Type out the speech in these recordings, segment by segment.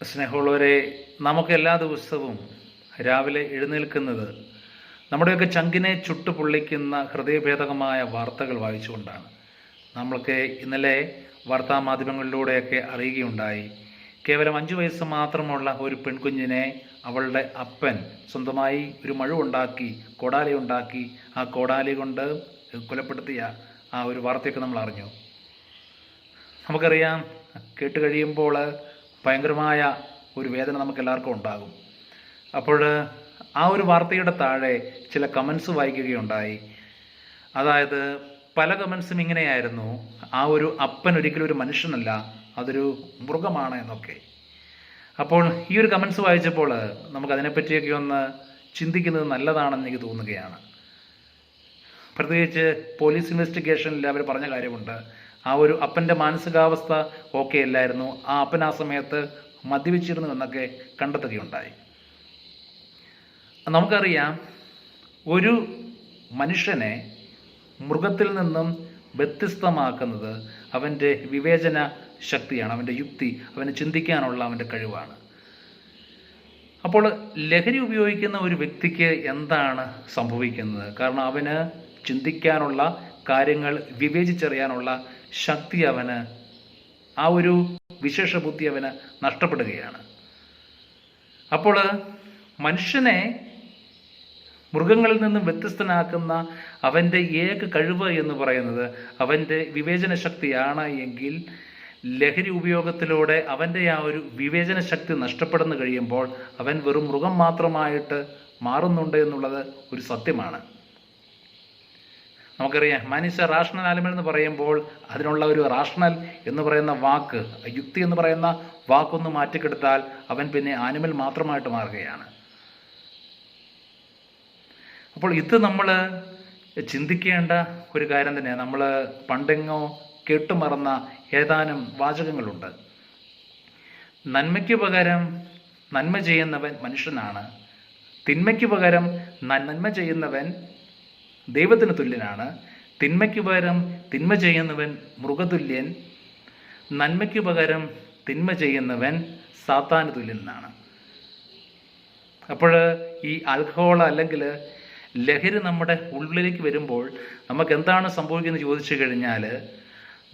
സ്നേഹമുള്ളവരെ നമുക്ക് എല്ലാ ദിവസവും രാവിലെ എഴുന്നേൽക്കുന്നത് നമ്മുടെയൊക്കെ ചങ്കിനെ ചുട്ടുപൊള്ളിക്കുന്ന ഹൃദയഭേദകമായ വാർത്തകൾ വായിച്ചുകൊണ്ടാണ്. നമ്മൾക്ക് ഇന്നലെ വാർത്താ മാധ്യമങ്ങളിലൂടെയൊക്കെ അറിയുകയുണ്ടായി. കേവലം അഞ്ചു വയസ്സ് മാത്രമുള്ള ഒരു പെൺകുഞ്ഞിനെ അവളുടെ അപ്പൻ സ്വന്തമായി ഒരു മഴുവുണ്ടാക്കി കോടാലി ഉണ്ടാക്കി ആ കോടാലി കൊണ്ട് കൊലപ്പെടുത്തിയ ആ ഒരു വാർത്തയൊക്കെ നമ്മൾ അറിഞ്ഞു നമുക്കറിയാം കേട്ട് കഴിയുമ്പോൾ ഭയങ്കരമായ ഒരു വേദന നമുക്ക് എല്ലാവർക്കും ഉണ്ടാകും. അപ്പോൾ ആ ഒരു വാർത്തയുടെ താഴെ ചില കമൻസ് വായിക്കുകയുണ്ടായി. അതായത് പല കമൻസും ഇങ്ങനെയായിരുന്നു. ആ ഒരു അപ്പൻ ഒരിക്കലും ഒരു മനുഷ്യനല്ല അതൊരു മൃഗമാണ് എന്നൊക്കെ. അപ്പോൾ ഈ ഒരു കമൻസ് വായിച്ചപ്പോൾ നമുക്ക് അതിനെപ്പറ്റിയൊക്കെ ഒന്ന് ചിന്തിക്കുന്നത് നല്ലതാണെന്ന് എനിക്ക് തോന്നുകയാണ്. പ്രത്യേകിച്ച് പോലീസ് ഇൻവെസ്റ്റിഗേഷനിൽ അവർ പറഞ്ഞ കാര്യമുണ്ട്. ആ ഒരു അപ്പന്റെ മാനസികാവസ്ഥ ഓക്കെ അല്ലായിരുന്നു. ആ അപ്പൻ ആ സമയത്ത് മദ്യപിച്ചിരുന്നു എന്നൊക്കെ കണ്ടെത്തുകയുണ്ടായി. നമുക്കറിയാം ഒരു മനുഷ്യനെ മൃഗത്തിൽ നിന്നും വ്യത്യസ്തമാക്കുന്നത് അവന്റെ വിവേചന ശക്തിയാണ് അവന്റെ യുക്തി അവന് ചിന്തിക്കാനുള്ള അവന്റെ കഴിവാണ്. അപ്പോൾ ലഹരി ഉപയോഗിക്കുന്ന ഒരു വ്യക്തിക്ക് എന്താണ് സംഭവിക്കുന്നത്? കാരണം അവന് ചിന്തിക്കാനുള്ള കാര്യങ്ങൾ വിവേചിച്ചറിയാനുള്ള ശക്തി അവന് ആ ഒരു വിശേഷ ബുദ്ധി അവന് നഷ്ടപ്പെടുകയാണ്. അപ്പോൾ മനുഷ്യനെ മൃഗങ്ങളിൽ നിന്നും വ്യത്യസ്തനാക്കുന്ന അവന്റെ ഏക കഴിവ് എന്ന് പറയുന്നത് അവന്റെ വിവേചന ശക്തിയാണ് എങ്കിൽ ലഹരി ഉപയോഗത്തിലൂടെ അവന്റെ ആ ഒരു വിവേചന ശക്തി നഷ്ടപ്പെടുന്നു കഴിയുമ്പോൾ അവൻ വെറും മൃഗം മാത്രമായിട്ട് മാറുന്നുണ്ട് എന്നുള്ളത് ഒരു സത്യമാണ്. നമുക്കറിയാം മനുഷ്യ റാഷണൽ ആനിമൽ എന്ന് പറയുമ്പോൾ അതിനുള്ള ഒരു റാഷണൽ എന്ന് പറയുന്ന വാക്ക് യുക്തി എന്ന് പറയുന്ന വാക്കൊന്ന് മാറ്റിക്കെടുത്താൽ അവൻ പിന്നെ ആനിമൽ മാത്രമായിട്ട് മാറുകയാണ്. അപ്പോൾ ഇത് നമ്മൾ ചിന്തിക്കേണ്ട ഒരു കാര്യം തന്നെയാണ് നമ്മൾ പണ്ടെങ്ങോ കേട്ടുമറന്ന ഏതാനും വാചകങ്ങളുണ്ട്. നന്മയ്ക്ക് പകരം നന്മ ചെയ്യുന്നവൻ മനുഷ്യനാണ്. തിന്മയ്ക്ക് പകരം നന്മ ചെയ്യുന്നവൻ ദൈവത്തിന് തുല്യനാണ്. തിന്മയ്ക്ക് പകരം തിന്മ ചെയ്യുന്നവൻ മൃഗതുല്യൻ. നന്മയ്ക്ക് പകരം തിന്മ ചെയ്യുന്നവൻ സാത്താന് തുല്യനാണ്. അപ്പോൾ ഈ ആൽക്കഹോൾ അല്ലെങ്കിൽ ലഹരി നമ്മുടെ ഉള്ളിലേക്ക് വരുമ്പോൾ നമുക്ക് എന്താണ് സംഭവിക്കുന്നത് ചോദിച്ചു കഴിഞ്ഞാൽ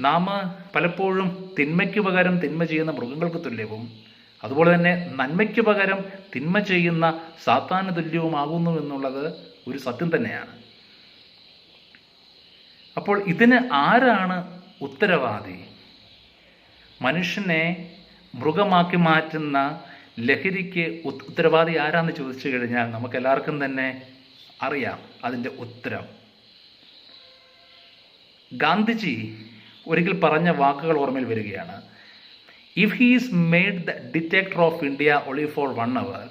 നാം പലപ്പോഴും തിന്മയ്ക്ക് പകരം തിന്മ ചെയ്യുന്ന മൃഗങ്ങൾക്ക് തുല്യവും അതുപോലെ തന്നെ നന്മയ്ക്ക് പകരം തിന്മ ചെയ്യുന്ന സാത്താന് തുല്യവുമാകുന്നു എന്നുള്ളത് ഒരു സത്യം തന്നെയാണ്. അപ്പോൾ ഇതിന് ആരാണ് ഉത്തരവാദി? മനുഷ്യനെ മൃഗമാക്കി മാറ്റുന്ന ലഹരിക്ക് ഉത്തരവാദി ആരാന്ന് ചോദിച്ചു കഴിഞ്ഞാൽ നമുക്ക് എല്ലാവർക്കും തന്നെ അറിയാം അതിന്റെ ഉത്തരം. ഗാന്ധിജി ഒരിക്കൽ പറഞ്ഞ വാക്കുകൾ ഓർമ്മയിൽ വരികയാണ്. If he's made the dictator of India ഒളി for one hour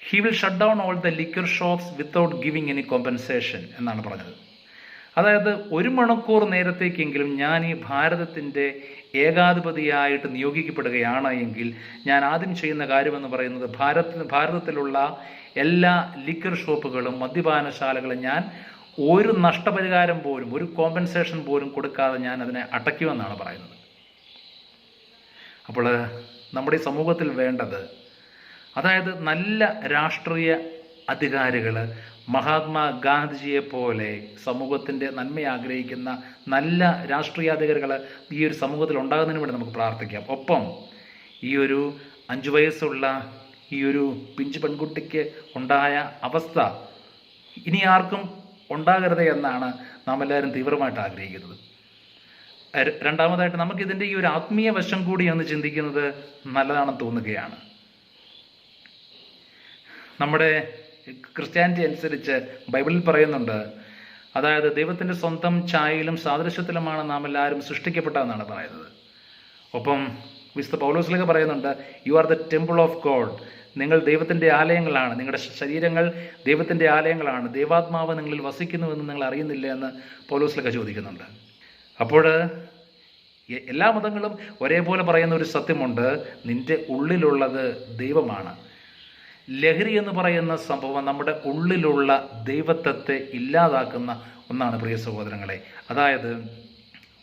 he will shut down all the liquor shops without giving any compensation എന്നാണ് പറഞ്ഞത്. അതായത് ഒരു മണിക്കൂർ നേരത്തേക്കെങ്കിലും ഞാൻ ഈ ഭാരതത്തിന്റെ ഏകാധിപതിയായിട്ട് നിയോഗിക്കപ്പെടുകയാണ് എങ്കിൽ ഞാൻ ആദ്യം ചെയ്യുന്ന കാര്യമെന്ന് പറയുന്നത് ഭാരത ഭാരതത്തിലുള്ള എല്ലാ ലിക്കർ ഷോപ്പുകളും മദ്യപാനശാലകളും ഞാൻ ഒരു നഷ്ടപരിഹാരം പോലും ഒരു കോമ്പൻസേഷൻ പോലും കൊടുക്കാതെ ഞാൻ അതിനെ അടയ്ക്കുമെന്നാണ് പറയുന്നത്. അപ്പോൾ നമ്മുടെ ഈ സമൂഹത്തിൽ വേണ്ടത് അതായത് നല്ല രാഷ്ട്രീയ അധികാരികൾ മഹാത്മാ ഗാന്ധിജിയെ പോലെ സമൂഹത്തിന്റെ നന്മ ആഗ്രഹിക്കുന്ന നല്ല രാഷ്ട്രീയാധികാരികൾ ഈ ഒരു സമൂഹത്തിൽ ഉണ്ടാകുന്നതിന് വേണ്ടി നമുക്ക് പ്രാർത്ഥിക്കാം. ഒപ്പം ഈ ഒരു അഞ്ചു വയസ്സുള്ള ഈ ഒരു പിഞ്ചു പെൺകുട്ടിക്ക് ഉണ്ടായ അവസ്ഥ ഇനി ആർക്കും ഉണ്ടാകരുത് എന്നാണ് നാം എല്ലാവരും തീവ്രമായിട്ട് ആഗ്രഹിക്കുന്നത്. രണ്ടാമതായിട്ട് നമുക്കിതിന്റെ ഈ ഒരു ആത്മീയ വശം കൂടി എന്ന് ചിന്തിക്കുന്നത് നല്ലതാണെന്ന് തോന്നുകയാണ്. നമ്മുടെ ക്രിസ്ത്യാനിറ്റി അനുസരിച്ച് ബൈബിളിൽ പറയുന്നുണ്ട് അതായത് ദൈവത്തിന്റെ സ്വന്തം ഛായയിലും സാദൃശ്യത്തിലുമാണ് നാം എല്ലാവരും സൃഷ്ടിക്കപ്പെട്ടതെന്നാണ് പറയുന്നത്. ഒപ്പം വിശുദ്ധ പൗലോസിലേക്ക് പറയുന്നുണ്ട് you are the temple of God നിങ്ങൾ ദൈവത്തിന്റെ ആലയങ്ങളാണ്. നിങ്ങളുടെ ശരീരങ്ങൾ ദൈവത്തിന്റെ ആലയങ്ങളാണ്. ദൈവാത്മാവ് നിങ്ങളിൽ വസിക്കുന്നുവെന്ന് നിങ്ങൾ അറിയുന്നില്ല എന്ന് പൗലോസിലൊക്കെ ചോദിക്കുന്നുണ്ട്. അപ്പോൾ എല്ലാ മതങ്ങളും ഒരേപോലെ പറയുന്ന ഒരു സത്യമുണ്ട് നിന്റെ ഉള്ളിലുള്ളത് ദൈവമാണ്. ലഹരി എന്ന് പറയുന്ന സംഭവം നമ്മുടെ ഉള്ളിലുള്ള ദൈവത്വത്തെ ഇല്ലാതാക്കുന്ന ഒന്നാണ് പ്രിയ സഹോദരങ്ങളെ. അതായത്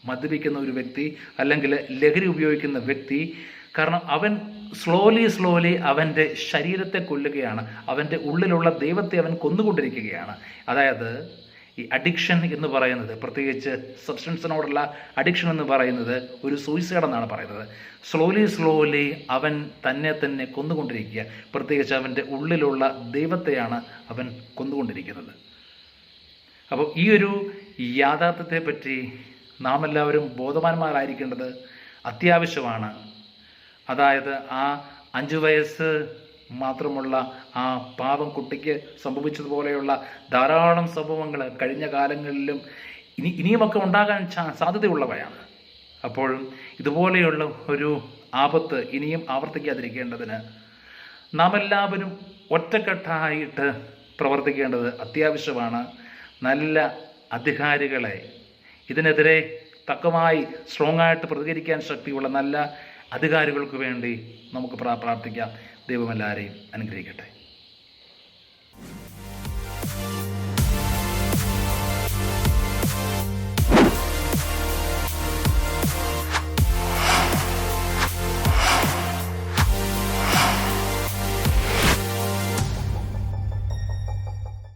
മദ്യപിക്കുന്ന ഒരു വ്യക്തി അല്ലെങ്കിൽ ലഹരി ഉപയോഗിക്കുന്ന വ്യക്തി കാരണം അവൻ സ്ലോലി സ്ലോലി അവന്റെ ശരീരത്തെ കൊല്ലുകയാണ്. അവന്റെ ഉള്ളിലുള്ള ദൈവത്തെ അവൻ കൊന്നുകൊണ്ടിരിക്കുകയാണ്. അതായത് ഈ അഡിക്ഷൻ എന്ന് പറയുന്നത് പ്രത്യേകിച്ച് സബ്സ്റ്റൻസിനോടുള്ള അഡിക്ഷൻ എന്ന് പറയുന്നത് ഒരു സൂയിസൈഡ് എന്നാണ് പറയുന്നത്. സ്ലോലി സ്ലോലി അവൻ തന്നെ തന്നെ കൊന്നുകൊണ്ടിരിക്കുക. പ്രത്യേകിച്ച് അവന്റെ ഉള്ളിലുള്ള ദൈവത്തെയാണ് അവൻ കൊന്നുകൊണ്ടിരിക്കുന്നത്. അപ്പോൾ ഈ ഒരു യാഥാർത്ഥ്യത്തെ പറ്റി നാം എല്ലാവരും ബോധവാന്മാരായിരിക്കേണ്ടത് അത്യാവശ്യമാണ്. അതായത് ആ അഞ്ചു വയസ്സ് മാത്രമുള്ള ആ പാവം കുട്ടിക്ക് സംഭവിച്ചതുപോലെയുള്ള ധാരാളം സംഭവങ്ങൾ കഴിഞ്ഞ കാലങ്ങളിലും ഇനി ഇനിയുമൊക്കെ ഉണ്ടാകാൻ സാധ്യതയുള്ളവയാണ്. അപ്പോൾ ഇതുപോലെയുള്ള ഒരു ആപത്ത് ഇനിയും ആവർത്തിക്കാതിരിക്കേണ്ടതിന് നാം എല്ലാവരും ഒറ്റക്കെട്ടായിട്ട് പ്രവർത്തിക്കേണ്ടത് അത്യാവശ്യമാണ്. നല്ല അധികാരികളെ ഇതിനെതിരെ തക്കമായി സ്ട്രോങ് ആയിട്ട് പ്രതികരിക്കാൻ ശക്തിയുള്ള നല്ല അധികാരികൾക്ക് വേണ്ടി നമുക്ക് പ്രാർത്ഥിക്കാം. ദൈവം എല്ലാവരെയും അനുഗ്രഹിക്കട്ടെ.